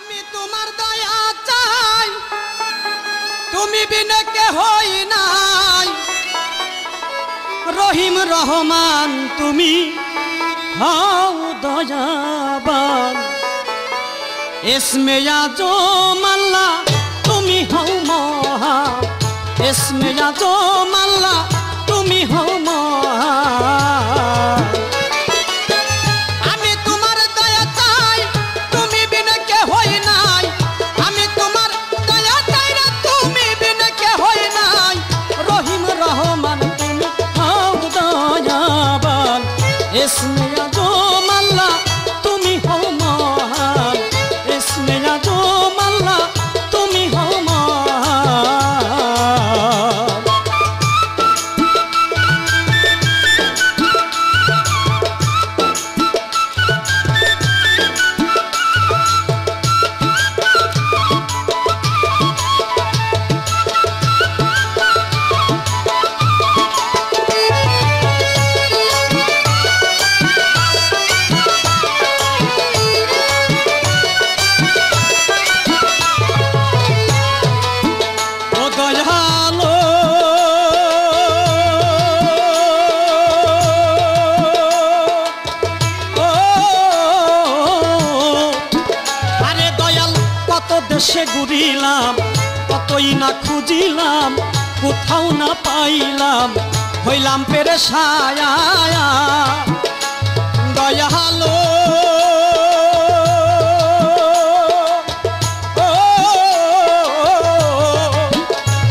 আমি তোমার দয়া চাই। তুমি বিনে কে হই নাই। রহিম রহমান, তুমি হও দয়াবান। এসমেয়া জো মাল্লা, তুমি হও মহা। এসমেয়া জো মাল্লা, তুমি হও মহা। না খুঁজিলাম, কোথাও না পাইলাম, হইলাম পেরে সায়া দয়ালো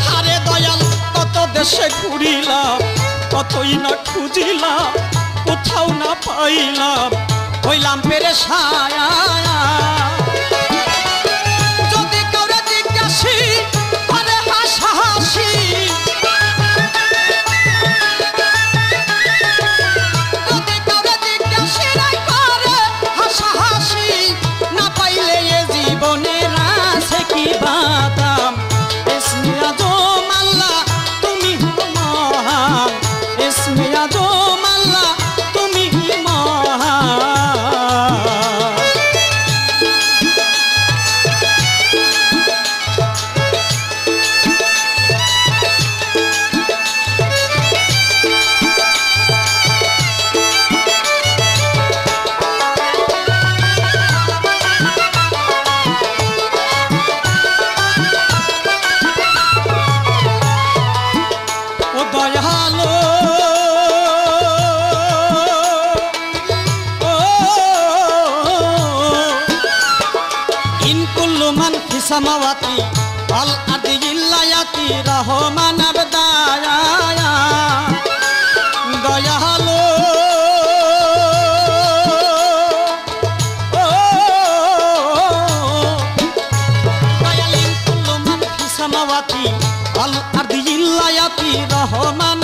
হারে দয়াল, কত দেশে ঘুরিলাম, কতই না খুঁজিলাম, কোথাও না পাইলাম, হইলাম পেরে সায়া ইন কুল্লু মান ফিস সামাওয়াতি আল আরদি ইল্লায়াতি রহমান দয়ালো। দয়ালিন কুল্লু মান ফিস আল আরদি ইল্লায়াতি রহমান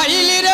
রাইলি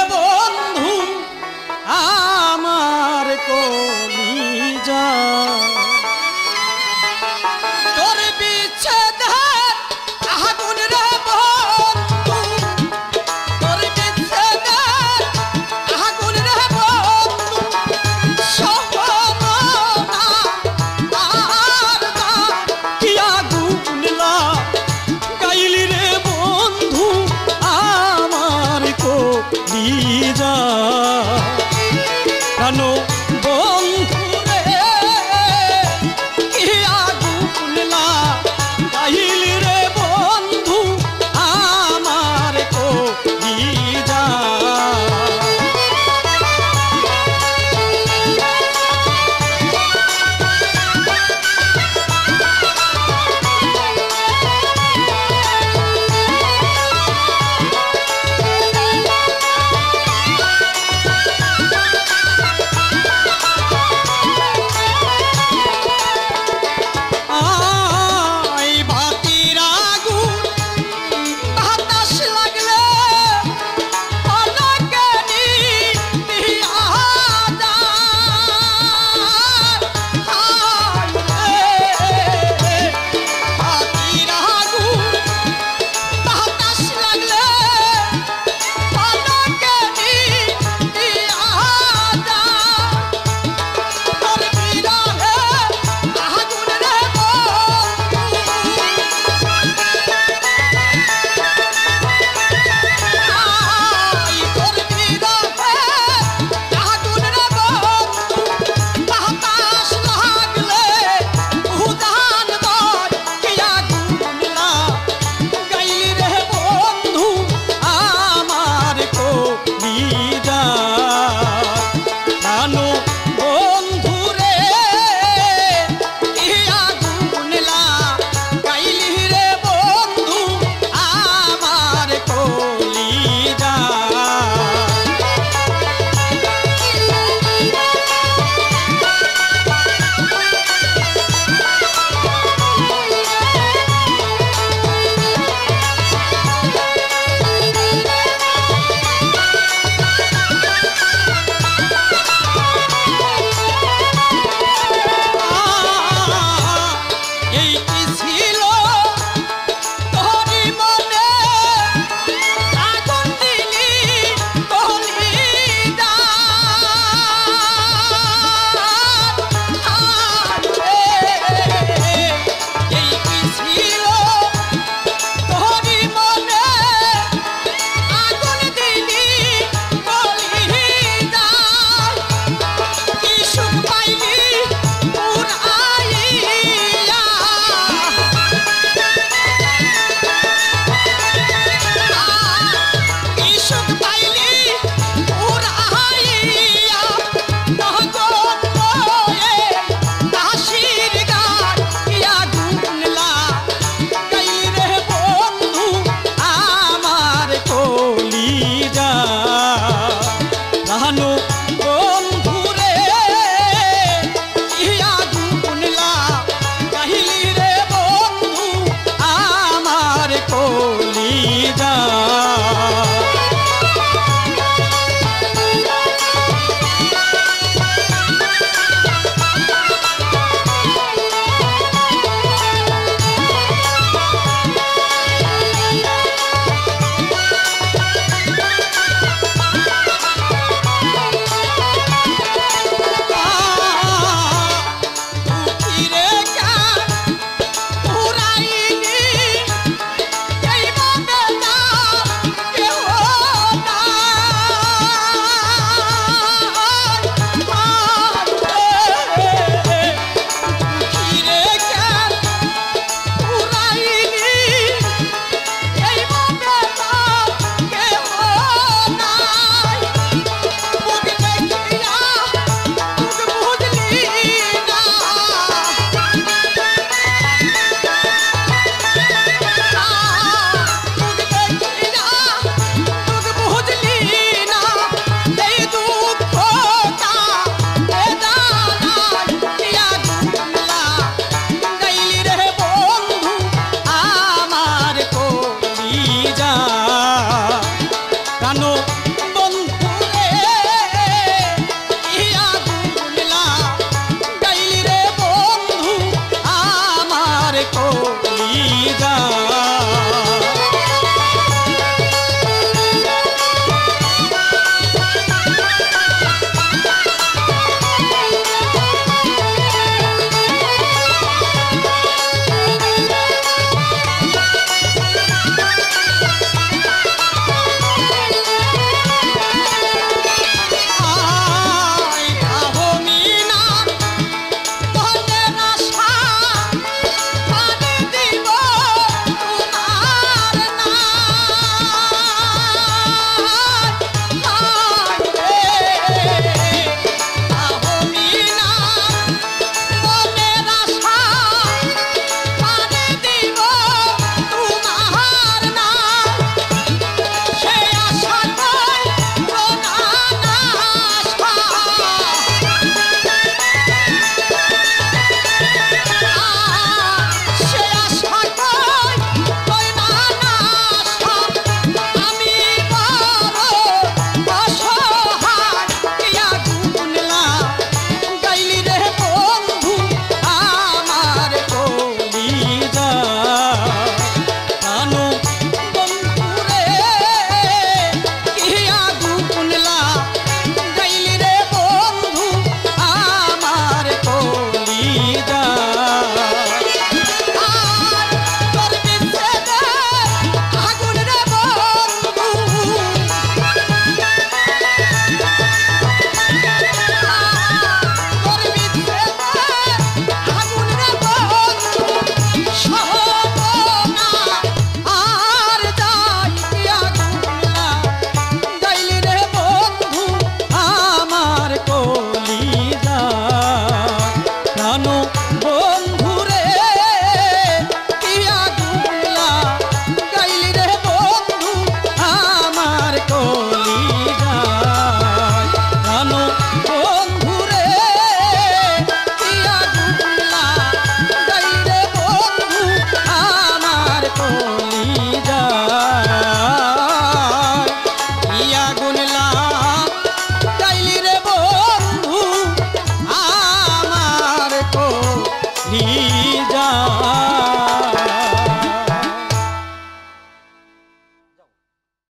गा